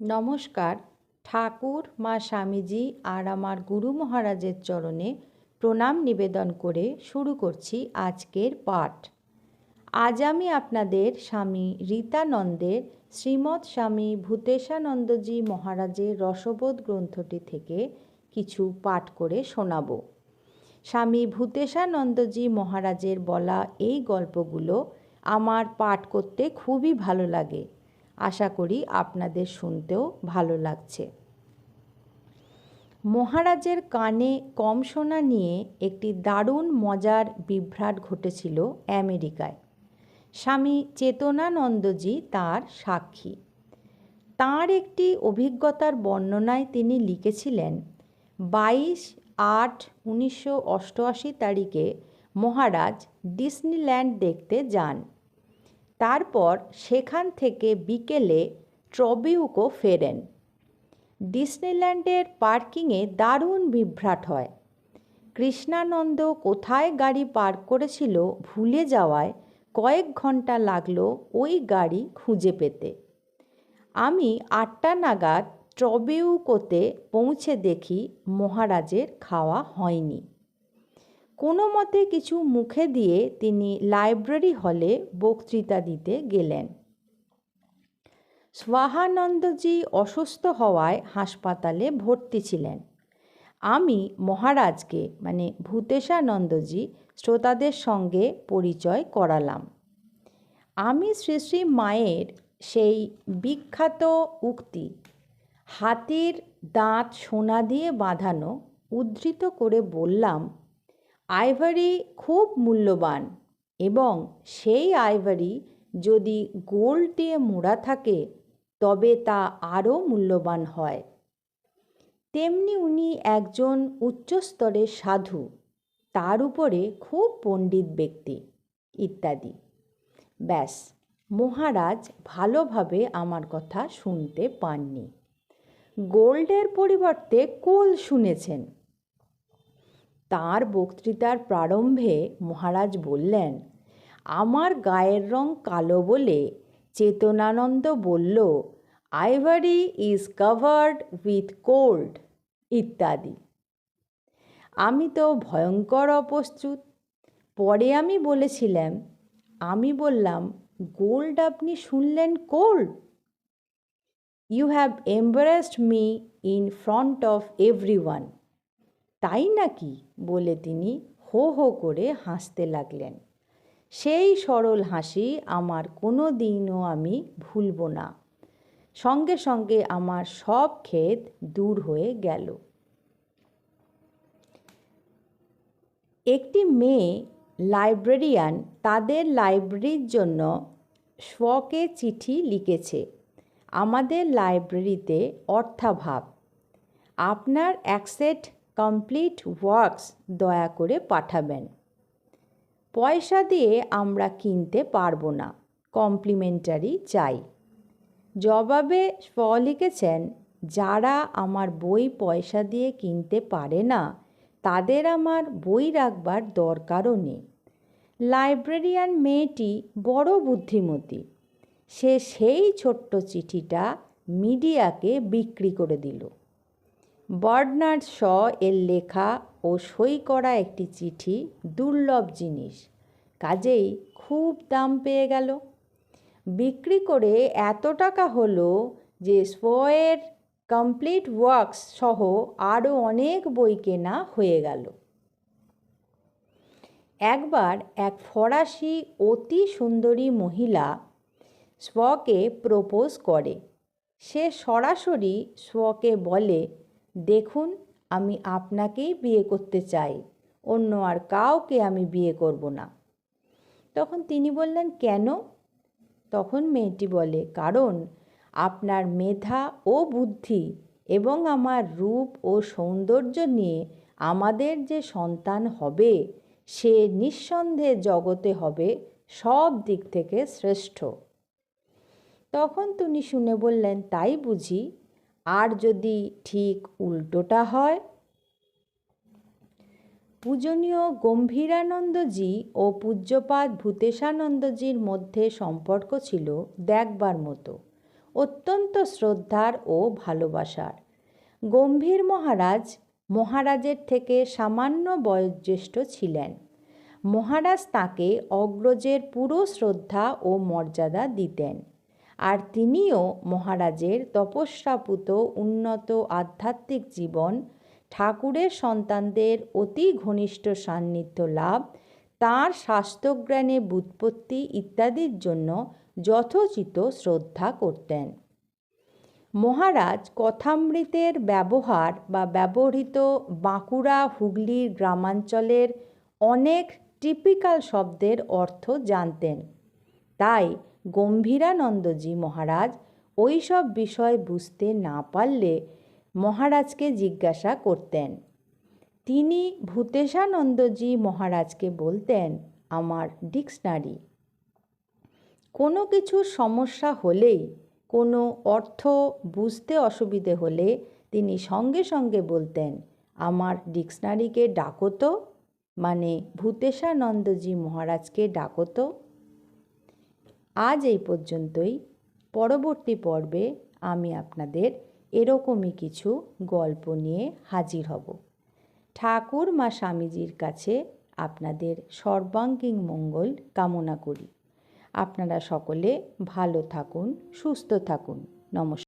নমস্কার। ঠাকুর, মা স্বামীজি আর আমার গুরু মহারাজের চরণে প্রণাম নিবেদন করে শুরু করছি আজকের পাঠ। আজ আমি আপনাদের স্বামী রীতানন্দের শ্রীমৎ স্বামী ভূতেশানন্দজি মহারাজের রসবোধ গ্রন্থটি থেকে কিছু পাঠ করে শোনাব। স্বামী ভূতেশানন্দজি মহারাজের বলা এই গল্পগুলো আমার পাঠ করতে খুবই ভালো লাগে। আশা করি আপনাদের শুনতেও ভালো লাগছে। মহারাজের কানে কম শোনা নিয়ে একটি দারুণ মজার বিভ্রাট ঘটেছিল আমেরিকায়। স্বামী চেতনানন্দজি তার সাক্ষী। তার একটি অভিজ্ঞতার বর্ণনায় তিনি লিখেছিলেন, বাইশ আট উনিশশো অষ্টআশি তারিখে মহারাজ ডিসনিল্যান্ড দেখতে যান। তারপর সেখান থেকে বিকেলে ট্রবিউকো ফেরেন। ডিসনিল্যান্ডের পার্কিংয়ে দারুণ বিভ্রাট হয়। কৃষ্ণানন্দ কোথায় গাড়ি পার্ক করেছিল ভুলে যাওয়ায় কয়েক ঘণ্টা লাগল ওই গাড়ি খুঁজে পেতে। আমি আটটা নাগাদ ট্রবিউকোতে পৌঁছে দেখি মহারাজের খাওয়া হয়নি। কোনো মতে কিছু মুখে দিয়ে তিনি লাইব্রেরি হলে বক্তৃতা দিতে গেলেন। স্বাহানন্দজি অসুস্থ হওয়ায় হাসপাতালে ভর্তি ছিলেন। আমি মহারাজকে মানে ভূতেশানন্দজি, শ্রোতাদের সঙ্গে পরিচয় করালাম। আমি শ্রী শ্রী মায়ের সেই বিখ্যাত উক্তি, হাতির দাঁত সোনা দিয়ে বাঁধানো, উদ্ধৃত করে বললাম আইভারি খুব মূল্যবান এবং সেই আইভারি যদি গোল্ড দিয়ে মোড়া থাকে, তবে তা আরও মূল্যবান হয়। তেমনি উনি একজন উচ্চস্তরের সাধু, তার উপরে খুব পণ্ডিত ব্যক্তি, ইত্যাদি। ব্যাস, মহারাজ ভালোভাবে আমার কথা শুনতে পাননি। গোল্ডের পরিবর্তে কোল শুনেছেন। তার বক্তৃতার প্রারম্ভে মহারাজ বললেন, আমার গায়ের রং কালো বলে চেতনানন্দ বলল ivory is covered with cold ইত্যাদি। আমি তো ভয়ঙ্কর অপ্রস্তুত। পরে আমি বলেছিলাম, আমি বললাম গোল্ড আপনি শুনলেন cold you have embarrassed me in front of every one তাই নাকি? বলে তিনি হো হো করে হাসতে লাগলেন। সেই সরল হাসি আমার কোনো দিনও আমি ভুলব না। সঙ্গে সঙ্গে আমার সব ক্ষেত দূর হয়ে গেল। একটি মেয়ে লাইব্রেরিয়ান তাদের লাইব্রেরির জন্য স্বকে চিঠি লিখেছে। আমাদের লাইব্রেরিতে অর্থাভাব। আপনার অ্যাকসেট কমপ্লিট ওয়ার্কস দয়া করে পাঠাবেন। পয়সা দিয়ে আমরা কিনতে পারব না। কমপ্লিমেন্টারি চাই। জবাবে স্ব লিখেছেন, যারা আমার বই পয়সা দিয়ে কিনতে পারে না, তাদের আমার বই রাখবার দরকারও নেই। লাইব্রেরিয়ান মেয়েটি বড় বুদ্ধিমতী। সে সেই ছোট্ট চিঠিটা মিডিয়াকে বিক্রি করে দিল। বার্নার্ড শ এর লেখা ও সই করা একটি চিঠি দুর্লভ জিনিস। কাজেই খুব দাম পেয়ে গেল। বিক্রি করে এত টাকা হলো যে স্পয়ের কমপ্লিট ওয়ার্কস সহ আরও অনেক বই কেনা হয়ে গেল। একবার এক ফরাসি অতি সুন্দরী মহিলা স্বকে প্রপোজ করে। সে সরাসরি স্বকে বলে দেখুন, আমি আপনাকেই বিয়ে করতে চাই, অন্য আর কাউকে আমি বিয়ে করব না। তখন তিনি বললেন, কেন? তখন মেয়েটি বলে, কারণ আপনার মেধা ও বুদ্ধি এবং আমার রূপ ও সৌন্দর্য নিয়ে আমাদের যে সন্তান হবে, সে নিঃসন্দেহে জগতে হবে সব দিক থেকে শ্রেষ্ঠ। তখন তিনি শুনে বললেন, তাই বুঝি আর যদি ঠিক উল্টোটা হয়? পূজনীয় গম্ভীরানন্দজি ও পূজ্যপাদ ভূতেশানন্দজির মধ্যে সম্পর্ক ছিল দেখবার মতো, অত্যন্ত শ্রদ্ধার ও ভালোবাসার। গম্ভীর মহারাজ মহারাজের থেকে সামান্য বয়োজ্যেষ্ঠ ছিলেন। মহারাজ তাকে অগ্রজের পুরো শ্রদ্ধা ও মর্যাদা দিতেন। আর তিনিও মহারাজের তপস্যাপুত উন্নত আধ্যাত্মিক জীবন, ঠাকুরের সন্তানদের অতি ঘনিষ্ঠ সান্নিধ্য লাভ, তাঁর স্বাস্থ্যজ্ঞানে বুৎপত্তি ইত্যাদির জন্য যথোচিত শ্রদ্ধা করতেন। মহারাজ কথামৃতের ব্যবহার বা ব্যবহৃত বাঁকুড়া হুগলির গ্রামাঞ্চলের অনেক টিপিক্যাল শব্দের অর্থ জানতেন। তাই গম্ভীরানন্দজি মহারাজ ওই সব বিষয় বুঝতে না পারলে মহারাজকে জিজ্ঞাসা করতেন। তিনি ভূতেশানন্দজি মহারাজকে বলতেন, আমার ডিকশনারি। কোনো কিছুর সমস্যা হলেই, কোনো অর্থ বুঝতে অসুবিধে হলে তিনি সঙ্গে সঙ্গে বলতেন, আমার ডিকশনারিকে ডাকো তো। মানে ভূতেশানন্দজি মহারাজকে ডাকো তো। আজ এই পর্যন্তই। পরবর্তী পর্বে আমি আপনাদের এরকমই কিছু গল্প নিয়ে হাজির হব। ঠাকুর মা স্বামীজির কাছে আপনাদের সর্বাঙ্গীন মঙ্গল কামনা করি। আপনারা সকলে ভালো থাকুন, সুস্থ থাকুন। নমস্কার।